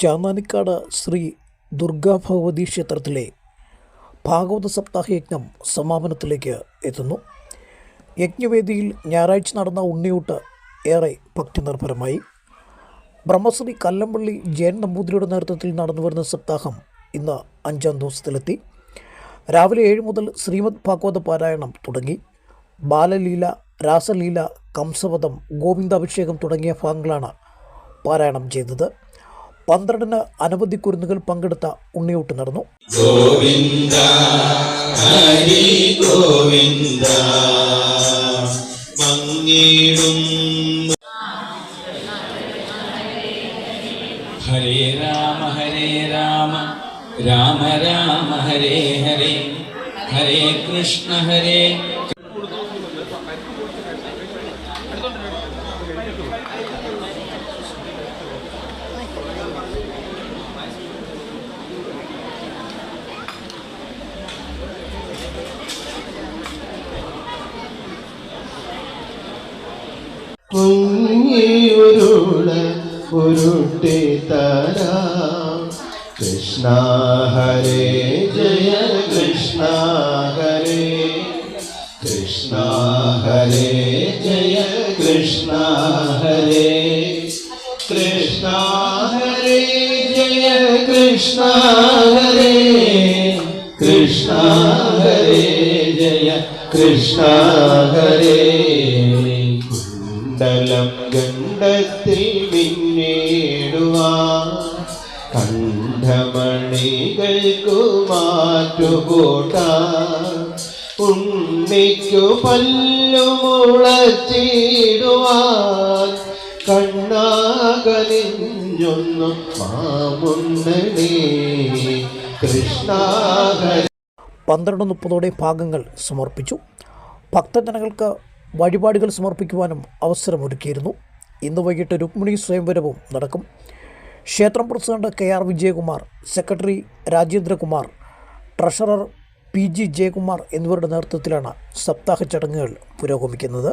ചാന്നാനിക്കാട് ശ്രീ ദുർഗാ ഭഗവതി ക്ഷേത്രത്തിലെ ഭാഗവത സപ്താഹ യജ്ഞം സമാപനത്തിലേക്ക് എത്തുന്നു. യജ്ഞവേദിയിൽ ഞായറാഴ്ച നടന്ന ഉണ്ണിയൂട്ട് ഏറെ ഭക്തി നിർഭരമായി ബ്രഹ്മശ്രീ കല്ലമ്പള്ളി ജയൻ നമ്പൂതിരിയുടെ നേതൃത്വത്തിൽ നടന്നു വരുന്ന സപ്താഹം ഇന്ന് അഞ്ചാം ദിവസത്തിലെത്തി. രാവിലെ ഏഴ് മുതൽ ശ്രീമദ് ഭാഗവത പാരായണം തുടങ്ങി. ബാലലീല രാസലീല കംസവധം ഗോവിന്ദാഭിഷേകം തുടങ്ങിയ ഭാഗങ്ങളാണ് പാരായണം ചെയ്തത്. പന്ത്രണ്ടിന് അനവധി കുരുന്നുകൾ പങ്കെടുത്ത ഉണ്ണിയൂട്ട് നടന്നു. ഗോവിന്ദ ഹരി ഗോവിന്ദ മങ്ങിടും. ഹരേ രാമ ഹരേ രാമ രാമ രാമ ഹരേ ഹരേ ഹരേ കൃഷ്ണ ഹരേ പൊങ്ങിയുരുള ഉരുട്ടി തരാം. കൃഷ്ണ ഹരേ ജയ കൃഷ്ണ ഹരേ. കൃഷ്ണ ഹരേ ജയ കൃഷ്ണ ഹരേ. കൃഷ്ണ ഹരേ ജയ കൃഷ്ണ ഹരേ. കൃഷ്ണ ഹരേ ജയ കൃഷ്ണ ഹരേ. കുണ്ടലം ഗണ്ഡത്തിൽ മിന്നിടുവാൻ കണ്ഠമണികൾക്കു മാറ്റുകൂട്ടാൻ ഉണ്ണിക്കു പല്ലു മുളച്ചിടുവാൻ കണ്ണാകലിഞ്ഞൊന്നു മാമുണ്ണനേ കൃഷ്ണാഹര പന്ത്രണ്ട് മുപ്പതോടെ ഭാഗങ്ങൾ സമർപ്പിച്ചു. ഭക്തജനങ്ങൾക്ക് വഴിപാടുകൾ സമർപ്പിക്കുവാനും അവസരമൊരുക്കിയിരുന്നു. ഇന്ന് വൈകിട്ട് രുക്മിണി സ്വയംവരവും നടക്കും. ക്ഷേത്രം president K R Vijayakumar secretary Rajendrakumar treasurer P G Jayakumar എന്നിവരുടെ നേതൃത്വത്തിലാണ് സപ്താഹ ചടങ്ങുകൾ പുരോഗമിക്കുന്നത്.